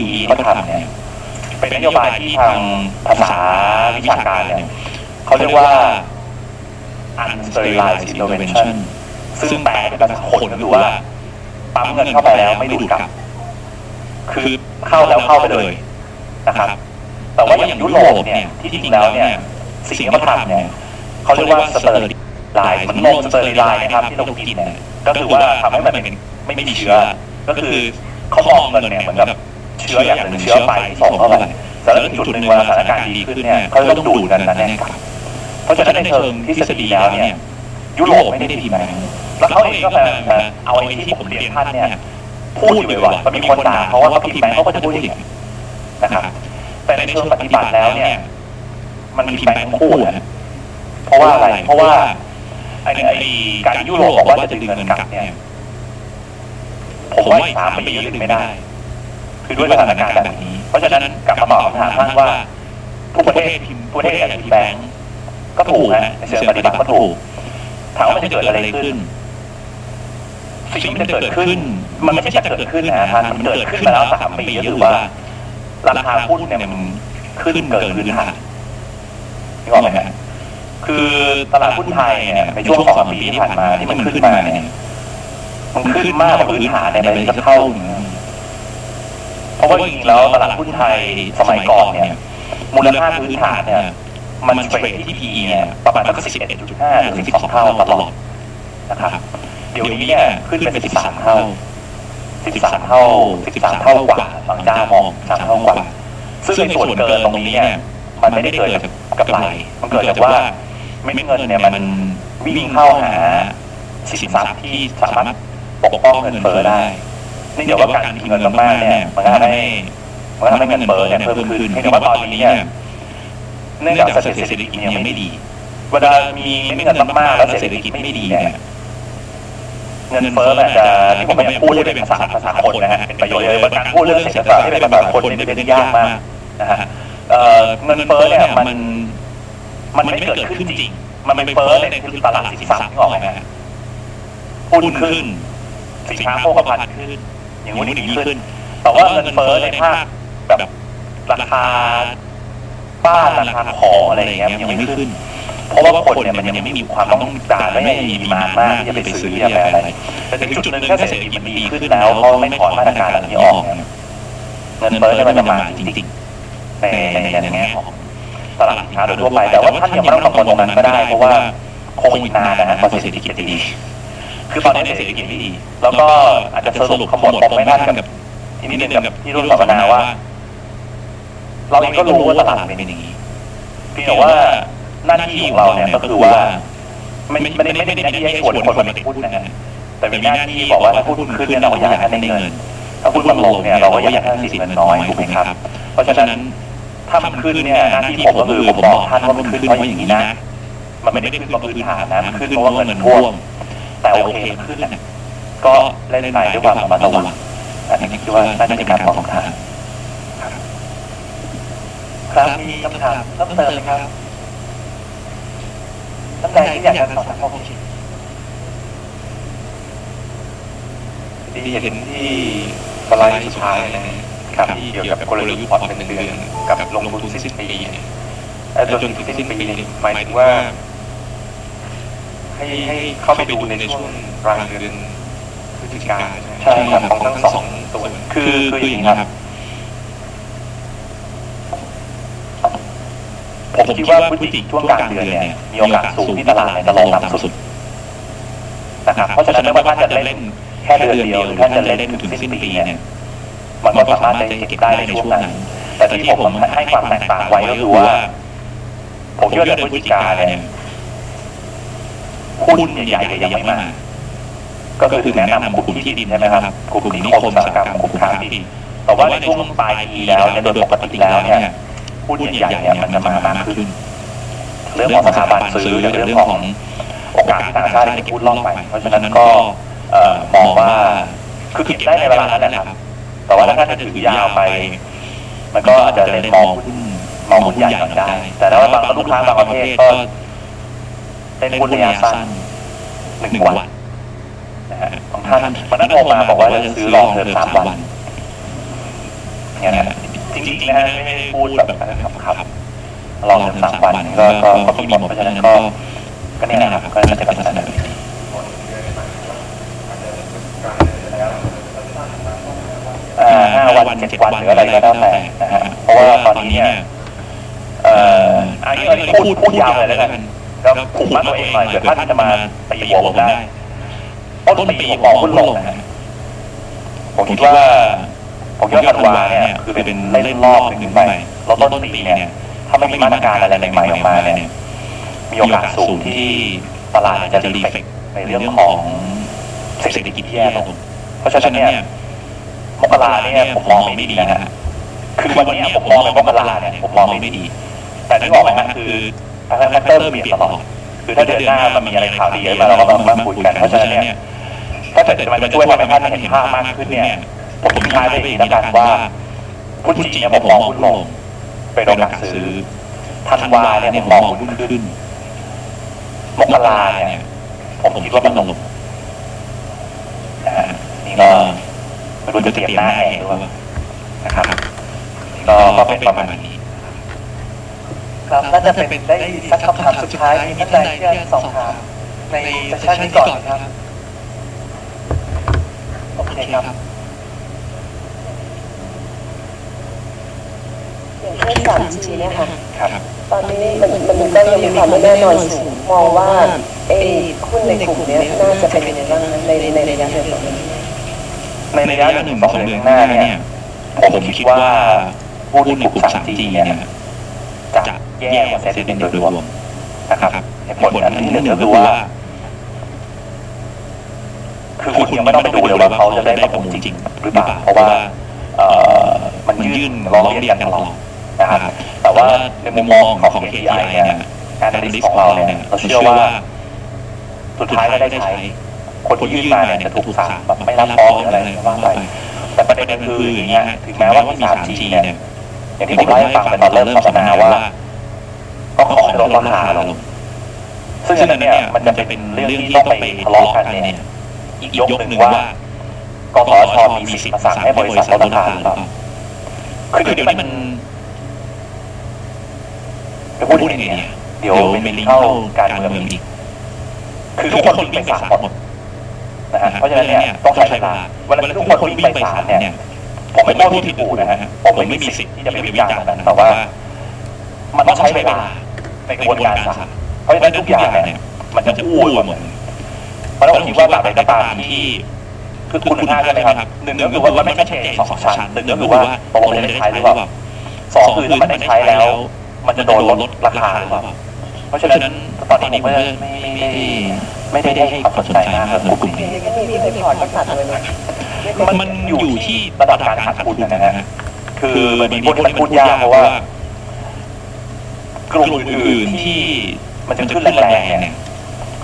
ทีเขาทำเนี่ยเป็นนโยบายที่ทางภาษาวิชาการเนี่ยเขาเรียกว่า unsterilized intervention ซึ่งแปลเป็นภาษาคนก็คือว่าปั๊มเงินเข้าไปแล้วไม่ดูดกลับ คือเข้าแล้วเข้าไปเลยนะครับ แต่ว่าอย่างยุโรปเนี่ยที่จริงแล้วเนี่ยสิ่งที่เขาทำเนี่ยเขาเรียกว่าสเตอร์ไลน์มันนมสเตอร์ไลน์นะครับที่เรากินเนี่ยก็คือว่าทำให้มันเป็นไม่มีเชื้อ ก็คือเขามองเงินเนี่ยเหมือนกับ เชื้ออย่างหนึ่งเชื้อไฟที่ส่งเข้าไปแต่แล้วถึงจุดหนึ่งเวลาสถานการณ์ดีขึ้นเนี่ยเขาต้องดูดเงินนั้นเนี่ยกลับเพราะฉะนั้นในเชิงทฤษฎีแล้วเนี่ยยุโรปไม่ได้ดีแบงค์แล้วเขาเองก็มาเอาไอ้ที่ผมเรียนท่านเนี่ยพูดอยู่ว่าก็มีคนด่าเพราะว่าเขาพิมพ์แบงค์เขาก็จะพูดอย่างนี้นะครับแต่ในเชิงปฏิบัติแล้วเนี่ย มันมีแบงค์คู่นะเพราะว่าอะไร เพราะว่าไอ้ไอ้การยุโรปบอกว่าจะดึงเงินกลับเนี่ยผมว่าสามปียังดึงไม่ได้ คือด้วยสถานการณ์แบบนี้ เพราะฉะนั้นกลับมาตอบคำถามท่านว่า ทุกประเทศพิมพ์ทุกประเทศอยากจะพิมพ์แบงค์ก็ถูกนะในเชิงปฏิบัติก็ถูกถามว่ามันจะเกิดอะไรขึ้นสิ่งที่มันจะเกิดขึ้น มันไม่ใช่จะเกิดขึ้นนะท่านมันเกิดขึ้นมาแล้วสามปีก็คือว่าราคาหุ้นเนี่ยมันขึ้นเกินพื้นฐานนึกออกไหมฮะคือตลาดหุ้นไทยเนี่ยในช่วงสองสามปีที่ผ่านมาที่มันขึ้นมาเนี่ยมันขึ้นมากกว่าพื้นฐานเนี่ยไปสักเท่า เพราะว่าจริงๆแล้วตลาดหุ้นไทยสมัยก่อนเนี่ยมูลค่าพื้นฐานเนี่ยมันเทรดที่ PE เนี่ยประมาณสัก11.5ถึง12 เท่าตลอดนะครับเดี๋ยวนี้เนี่ยขึ้นเป็น13 เท่า 13 เท่า 13 เท่า กว่าบางเจ้ามอง3เท่ากว่า ซึ่งในส่วนเกินตรงนี้เนี่ยมันไม่ได้เกิดจากกำไรมันเกิดจากว่าเม็ดเงินเนี่ยมันวิ่งเข้าหาสินทรัพย์ที่สามารถปกป้องเงินเฟ้อได้ นี่เดี๋ยวว่าการมีเงินมากๆเนี่ยมันก็ทำให้มันก็ทำให้เงินเฟ้อเนี่ยเพิ่มขึ้นเพียงแต่ว่าตอนนี้เนี่ยเนื่องจากเศรษฐกิจยังไม่ดีเวลามีเม็ดเงินมากๆแล้วเศรษฐกิจไม่ดีเนี่ยเงินเฟ้อมันจะที่ผมพยายามพูดให้เป็นภาษาภาษาคนนะฮะเป็นประโยชน์เลยว่าการพูดเรื่องเศรษฐศาสตร์ให้เป็นภาษาคนนี่เป็นเรื่องยากมากนะฮะเอ่อเงินเฟ้อเนี่ยมันมันไม่เกิดขึ้นจริง มันเป็นเฟ้อในตลาดสินทรัพย์ที่ออกไหมฮะหุ้นขึ้น สินค้าโภคภัณฑ์ขึ้น อย่างนู้นอย่างนี้ขึ้น แต่ว่าเงินเฟ้อในภาคแบบราคาบ้านราคาของอะไรอย่างเงี้ยมันยังไม่ขึ้น เพราะว่าคนเนี่ยมันยังไม่มีความต้องการไม่ได้มีดีมานมากที่จะไปซื้อที่จะไปอะไรแต่ถึงจุดหนึ่งถ้าเศรษฐกิจมันดีขึ้นแล้วเขาไม่ถอนมาตรการเหล่านี้ออกเนี่ยเงินเฟ้อเนี่ยมันจะมาจริงๆในในในแง่ของตลาดสินค้าโดยทั่วไปแต่ว่าท่านยังไม่ต้องกังวลตรงนั้นก็ได้เพราะว่าคงอีกนานนะกว่าเศรษฐกิจจะดี คือตอนนี้เศรษฐกิจไม่ดี แล้วก็อาจจะสรุปขมวดปมไม่ท่านกับทีนี้เรื่องกับที่รุ่นสัมมนาว่า เราเองก็รู้ว่าตลาดเป็นอย่างนี้เพียงแต่ว่าหน้าที่ของเราเนี่ยก็คือว่า ไม่ไม่ได้ไม่ได้มีหน้าที่ให้ชวนคนมาติดหุ้นนะฮะแต่มีหน้าที่บอกว่าถ้าหุ้นขึ้นเนี่ยเราอยากให้ท่านได้เงิน ถ้าหุ้นมันลงเนี่ยเราก็อยากให้ท่านเสียเงินน้อยถูกไหมครับ เพราะฉะนั้นถ้ามันขึ้นเนี่ยหน้าที่ผมก็คือผมบอกท่านว่ามันขึ้นเพราะอย่างนี้นะ มันไม่ได้ขึ้นเพราะพื้นฐานนะมันขึ้นเพราะว่าเงินท่วม แต่โอเคขึ้นนะก็เล่นไปด้วยความระมัดระวังอันนี้คิดว่าน่าจะเป็นการตอบคำถามครับมีคำถามเพิ่มเติมไหมครับท่านใดที่อยากจะสอบถามข้อมูลที่เห็นที่สไลด์สุดท้ายนะครับที่เกี่ยวกับกลยุทธ์ผ่อนเป็นเดือนกับลงทุนสิ้นปีเนี่ยจนถึงสิ้นปีนี่ยหมายถึงว่า ให้ให้เข้าไปดูในช่วงกลางเดือนพฤศจิกาใช่ครับของทั้งสองตัวคือคืออย่างนี้ครับผมคิดว่าพฤศจิช่วงกลางเดือนเนี่ยมีโอกาสสูงที่ตลาดเนี่ยจะลงต่ำสุดนะครับเพราะฉะนั้นไม่ว่าท่านจะเล่นแค่เดือนเดียวหรือท่านจะเล่นถึงสิ้นปีเนี่ยมันก็สามารถจะเก็บได้ในช่วงนั้น แต่ที่ผมให้ความแตกต่างไว้ก็คือว่า ผมคิดว่าเดือนพฤศจิกาเนี่ย หุ้นใหญ่ๆยังไม่มา ก็คือแนะนำกลุ่มที่ดินใช่ไหมครับกลุ่มนิคมอุตสาหกรรมกลุ่มค้าที่แต่ว่าในช่วงปลายปีแล้วเนี่ยโดยปกติแล้วเนี่ยหุ้นใหญ่ๆเนี่ยมันจะมามากขึ้น เรื่องของสถาบันซื้อเรื่องของโอกาสต่างชาติจะพูดล่องไปเพราะฉะนั้นก็มองว่าคือเก็บได้ในเวลานั้นแหละครับ แต่ว่าถ้าจะถือยาวไป มันก็อาจจะเล่นมองหุ้นมองหุ้นใหญ่ก่อนได้ แต่ถ้าว่าบางลูกค้าบางประเภทก็ เล่นหุ้นระยะสั้นหนึ่งวันนะฮะของท่านวันนั้นโทรมาบอกว่าจะซื้อลองเทอมสามวันเนี่ยนะจริงๆนะฮะไม่ได้พูดแบบครับครับลองถึงสามวันก็ก็ก็มีหมดเพราะฉะนั้นก็ก็เนี่ยนะครับก็น่าจะเป็นสนออ่าห้าวันเจ็ดวันหรืออะไรก็แล้วแต่นะฮะเพราะว่าตอนนี้เนี่ยเอ่ออันนี้อันนี้พูดพูดยาวเลยแล้วกัน แล้วผูกมัดตัวเองหน่อยเดี๋ยวท่านจะมาตีหัวผมได้ต้นปีผมมองหุ้นลงนะฮะผมคิดว่าผมคิดว่าธันวาเนี่ยคือเป็นเล่นรอบหนึ่งไปแล้วต้นปีเนี่ยถ้าไม่มีมาตรการอะไรใหม่ๆออกมาเนี่ยมีโอกาสสูงที่ตลาดจะรีเฟกในเรื่องของเศรษฐกิจที่แย่ลงเพราะฉะนั้นเนี่ยมกราเนี่ยผมมองไม่ดีนะฮะคือวันนี้ผมมองเป็นมกราเนี่ยผมมองไม่ดี แต่ที่บอกไหมฮะคือ แฟกเตอร์เปลี่ยนตลอดคือถ้าเดือนหน้ามันมีอะไรข่าวดีขึ้นมาเราก็มาคุยกันเพราะฉะนั้นเนี่ยถ้าเกิดมันจะช่วยทำให้ท่านเห็นภาพมากขึ้นเนี่ยผมทิ้งท้ายไปอีกแล้วกันว่าหุ้นจีนเนี่ยผมมองหุ้นลงเป็นโอกาสซื้อธันวาเนี่ยผมมองหุ้นขึ้นมกราเนี่ยผมคิดว่ามันลงนะฮะนี่ก็ไม่รู้จะเตรียมหน้าแหงหรือเปล่านะครับก็ก็เป็นประมาณนี้ ครับน่าจะเป็นได้สักคำถามสุดท้ายมีท่านใดที่อยากสอบถามในเซสชันนี้ก่อนครับโอเคครับอย่างเช่น 3G เนี่ยค่ะครับตอนนี้มันมันก็ยังมีความไม่แน่นอนสูงมองว่าไอ้หุ้นในกลุ่มเนี้ยน่าจะเป็นยังไงบ้างในในระยะเดือนต่อไปในระยะหนึ่งสองเดือนข้างหน้าเนี่ยผมคิดว่าหุ้นในกลุ่ม 3G เนี่ยจะ แย่กว่าเซ็ตเป็นโดยรวมนะครับเหตุผลอันที่หนึ่งก็คือว่า คือคุณยังไม่ต้องไปดูเลยว่าเขาจะได้ประมูลจริงหรือเปล่าเพราะว่าเอ่อมันยื่นร้องเรียนกันตลอดนะครับแต่ว่าในมุมมองของ KPI เนี่ยการดิสของเราเนี่ยเราเชื่อว่า สุดท้ายก็ได้ใช้ คนที่ยื่นมาเนี่ยจะถูกสั่งแบบไม่รับฟ้องหรืออะไรก็ว่าไปแต่ประเด็นคืออย่างเงี้ยถึงแม้ว่ามี 3G เนี่ยอย่างที่ผมเล่าให้ฟังไปตอนเริ่มสัมมนาว่า ก็ขอให้ลดราคาลงซึ่งอันนั้นเนี่ยมันจะเป็นเรื่องที่ต้องไปทะเลาะกันเนี่ยอีกยกหนึ่งว่ากสชมีสิทธิ์มาสั่งให้บริษัทลดราคาหรือเปล่าคือเดี๋ยวนี้มันจะพูดยังไงเนี่ยเดี๋ยวเป็นลิงก์เข้าการเมืองอีกคือทุกคนวิ่งไปศาลหมดนะฮะเพราะฉะนั้นเนี่ยต้องใช้เวลาเวลาทุกคนวิ่งไปศาลเนี่ยผมไม่โทษที่ผิดอู่นะฮะผมไม่มีสิทธิ์ที่จะไปวิจารณ์ตรงนั้นแต่ว่า มันต้องใช้เวลา ในกระบวนการศาลเพราะฉะนั้นทุกอย่างเนี่ยมันจะอู้ไปหมดเพราะฉะนั้นผมคิดว่าแบบใดก็ตามที่คือคุณค่าใช่ไหมครับหนึ่งก็คือว่ามันไม่ใช่เชนสองชั้นหนึ่งก็คือว่าตกลงจะได้ใช้หรือเปล่าสองคือถ้ามันได้ใช้แล้ว มันจะโดนลดราคาหรือเปล่าเพราะฉะนั้นตอนนี้ผมก็ไม่ไม่ไม่ได้ให้ความสนใจมากกับกลุ่มนี้ก็มีรีพอร์ตก็ตัดเลยนะมันมันอยู่ที่ระดับการขาดทุนนะฮะคือมันมีพวกที่มันพูดยากเพราะว่า กลุ่มอื่นๆที่มันจะขึ้นแรงๆเนี่ย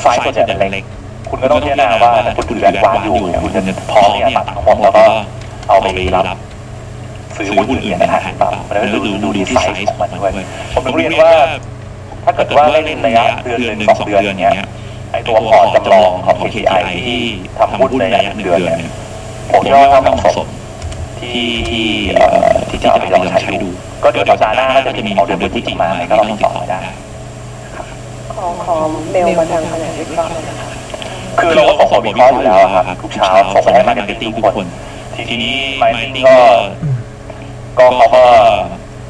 ไฟล์ส่วนใหญ่จะเล็กคุณก็ต้องพิจารณาว่าถ้าคุณถือแบงก์วางอยู่เนี่ยคุณจะพร้อมที่จะตัดทั้งหมแล้วก็เอาไปรับซื้อหุ้นอื่นในทางหรือเปล่าเพราะฉะนั้นดูดูที่ไซส์ของมันด้วยผมเรียนว่า ถ้าเกิดว่าเล่นระยะเดือนหนึ่งสองเดือนเงี้ยไอตัวพอร์ตจำลองของ KPI ที่ทำหุ้นในระยะหนึ่งเดือนเนี่ยผมคิดว่าถ้าเหมาะสม ที่ที่เอ่อที่จะเอาไปลองใช้ดู ก็เดี๋ยวสัปดาห์หน้าก็จะมีของเดือนพฤศจิกายนมาก็ลองติดต่อได้ ขอขอเมลมาทางแผนกวิเคราะห์เลยนะคะคือเราก็ส่งบทวิเคราะห์อยู่แล้วครับทุกเช้าส่งไปให้มาร์เก็ตติ้งทุกคน ทีนี้มาร์เก็ตติ้งก็ก็เขาก็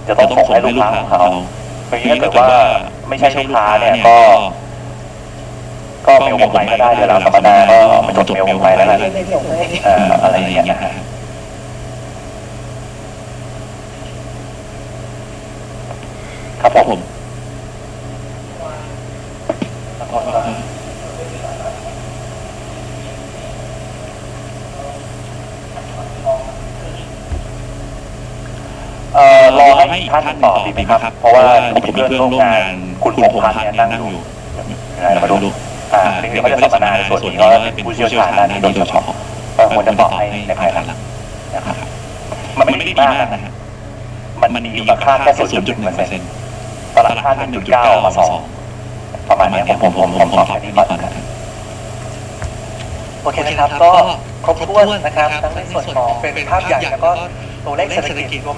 จะต้องส่งให้ลูกค้าของเขาทีนี้นถ้าเกิดว่าไม่ใช่ลูกค้าเนี่ยก็ ก็เมลผมไปก็ได้เดี๋ยวเราสัมมนาก็ไปจดเมลผมไปแล้วนไม่ส่งให้เอ่ออะไรอย่างเงี้ยนะฮะ ครับผมเอ่อรอให้ท่านตอบดีไหมครับ เพราะว่ามีเพื่อนร่วมงานคุณพงษ์พันธ์เนี่ยนั่งอยู่ยังไงมาดูอ่าเดี๋ยวเขาจะสัมมนาในส่วนนี้เขาเป็นผู้เชี่ยวชาญด้านนี้โดยเฉพาะก็ควรจะตอบให้ในภายหลังนะครับ มันไม่ได้ดีมากนะฮะมันมันมีราคาแค่ศูนย์จุดหนึ่งเปอร์เซ็นต์ ตลาดค่าหนึ่งจุดเก้ามาสองประมาณเนี้ยผมผมผมผมตอบแค่นี้ก่อนนะครับโอเคนะครับก็ครบถ้วนนะครับทั้งในส่วนของเป็นภาพใหญ่แล้วก็ตัวเลขเศรษฐกิจรวม